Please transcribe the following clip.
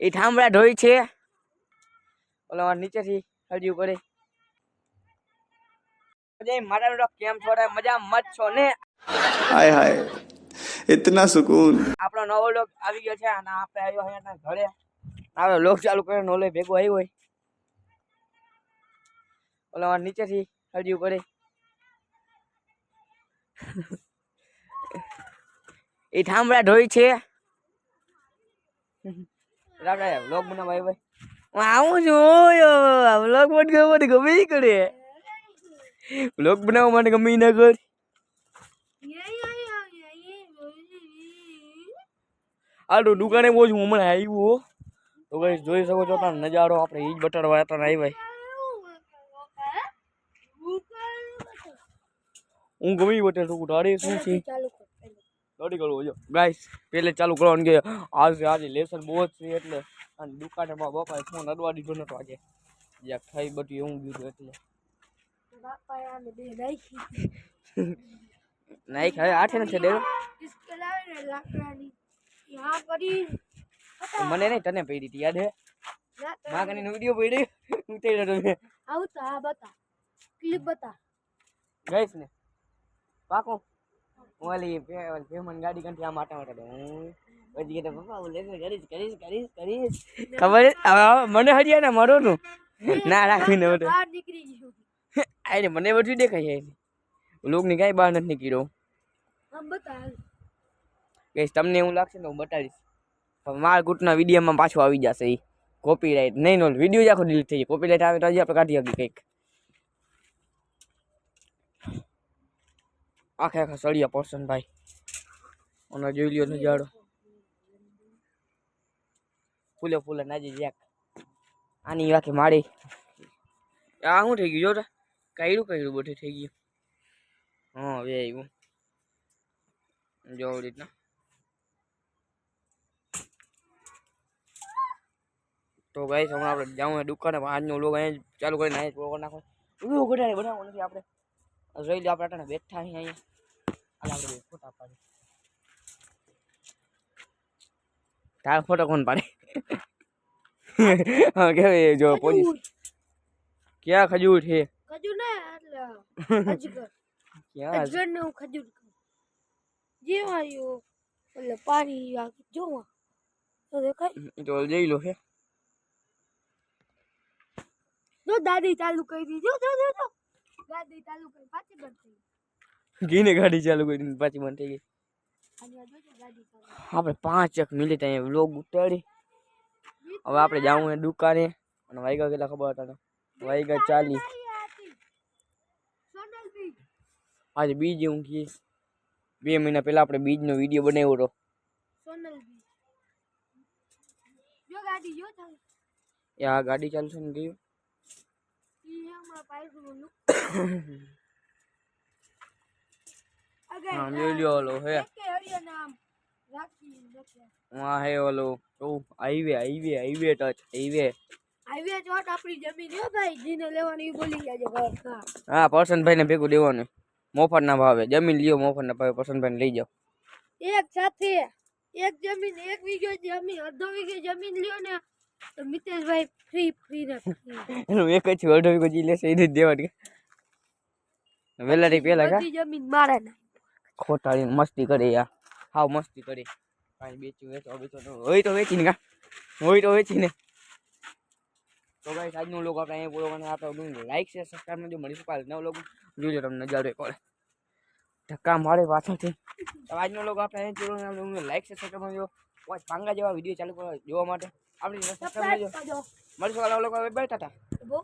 એ ઠામડા ઢોઈ છે. ઓલા નીચેથી હજી ઉપર મારા બેટા કેમ છો? મજા મત છો ને? હાય હાય. ઇતના સુકૂન. આપણો નવો લોક આવી ગયો છે અને આપણે આવ્યો અહીંયા ઘરે. આપણે લોક ચાલુ કરે નોલે ભેગો આવ્યો હોય. ઓલા નીચેથી હજી ઉપર એ ઠામડા ઢોઈ છે. આપણે લોક બનાવવા આવ્યો હું આવું છું વ્લોગ કરે. વ્લોગ બનાવવા માટે ગમે ના કર. આટલું દુકાને બહુ હું હમણાં આવ્યું તો કઈ જોઈ શકો છો તમે નજારો, આપણે ઈ જ બટાડવા હતા ને ભાઈ. હું ગમે બટેલ છું શું છે? રેડી કરવું જો. ગાઈસ પેલે ચાલુ કરવાનું કે આજે આજે લેસન બહુ જ છે એટલે અને દુકાને માં બાપાએ ફોન અડવા દીધો નતો આજે. જ્યાં ખાઈ બટી એવું ગયું એટલે. નાઈ ખાય આઠે નથી દેવો મને નહીં તને પડી હતી યાદ હે? માગણીનો વીડિયો પડી. ઉતાર્યો તમે ગઈશ ને પાકો. હું ઓલી પે- ઓલી ગાડી કંઠી આ માટે માટે હું પછી કહેતા પપ્પા હું લેસન કરીશ કરીશ કરીશ કરીશ. ખબર હવે મને હરિયાના મારો નું? ના રાખીને બધું. આઈને મને બધું દેખાય છે. લોકની કાંઈ બહાર નથી નીકળ્યો ગઈશ તમને એવું લાગશે ને હું બતાવીશ. મારા ગુટના વિડીયોમાં પાછું આવી જશે એ કોપીરાઇટ નહીં નો વીડિયો જ આખો ડિલીટ થઈ જાય કોપીરાઇટ આવે તો હજી આપણે કાઢી શકીએ કંઈક. આખે આખા સળિયા પર્સન ભાઈ. અને જોઈ લ્યો નજારો. ફૂલે ફૂલે નાજી જ્યાક આની વાકે માળી. આ શું થઈ ગયું જો કાયડું કાયડું બધું થઈ ગયું. હા હવે આવ્યું જો રીતના. તો ગાઈસ, હમણાં આપણે જાઉં દુકાને. આજનો લોગ અહીંયા ચાલુ કરીને અહીંયા નાખો. એવું ઘટાડે બનાવવો નથી આપણે. જોઈ લો આપણે અટાણે બેઠા અહીં અહીંયા. આપણે ફોટા પાડી તાર ફોટો કોણ પાડે? હા કેવી જો પોલીસ. ક્યાં ખજૂર છે? ખજૂર ના એટલે અજગર. ક્યાં અજગર ને ખજૂર જે આવ્યો એટલે પાણી આ જોવા તો દેખાય? તો જઈ લો છે જો દાદી ચાલુ કરી દીધો. જો જો જો. જો દાદી ચાલુ કરી પાછી બંધ થઈ ગઈ. ઘીને ગાડી ચાલુ કરીને પાછી બંધ થઈ ગઈ. અને આ જોજો દાદી ચાલુ આપણે પાંચ એક મિનિટ અહીંયા વ્લોગ ઉતારી. હવે આપણે જાવું હે દુકાને. અને વાગ્યા કેટલા ખબર હતા ને? વાગ્યા ચાલી સોનલ બી આજે બીજ હું કી બે મહિના પહેલા આપણે બીજનો વીડિયો બનાવ્યો હતો. સોનલ બી જો ગાડી જો ચાલુ. એ આ ગાડી ચાલુ છે ને ગયું? ઈ હમણાં પાયરું નું હા લ્યો ઓલો હે. હા હે ઓલો તો highway highway highway touch highway highway ચોટ આપણી જમીન. હે ભાઈ જીને લેવાની બોલી હા. પર્સનભાઈને ભેગું દેવાનું. મફતના ભાવે. જમીન લ્યો મફતના ભાવે. પર્સનભાઈને લઈ જાઓ. એક સાથે એક જમીન એક વીઘો જમીન અડધો વીઘે જમીન લ્યો ને તો મિતેશભાઈ ફ્રી ફ્રી ને એક જ અડધો વીઘો જી લેશે એને દેવાની. વેલાથી પેલા કા? જમીન મારે ના ખોટાડી મસ્તી કરે યા હાવ મસ્તી કરે. કાઈ બેચું વેચો બેચો તો. હોય તો વેચીને કા? હોય તો વેચીને. તો ગાઈસ આજનો લોકો આપણે અહીંયા પૂરો કરીને આપણે લાઈક શેર સબસ્ક્રાઈબ નથી મળીશું કાલે નવ લોકો જોજો તમને નજારો વાર. ધક્કા મારે પાછળથી. આજનો લોકો આપણે અહીંયા પૂરો લાઈક શેર સબસ્ક્રાઈબ કરજો. વોચ પાંગા જેવા વીડિયો ચાલુ કરવા જોવા માટે. આપણે મળીશું કાલે લોકો હતા બહુ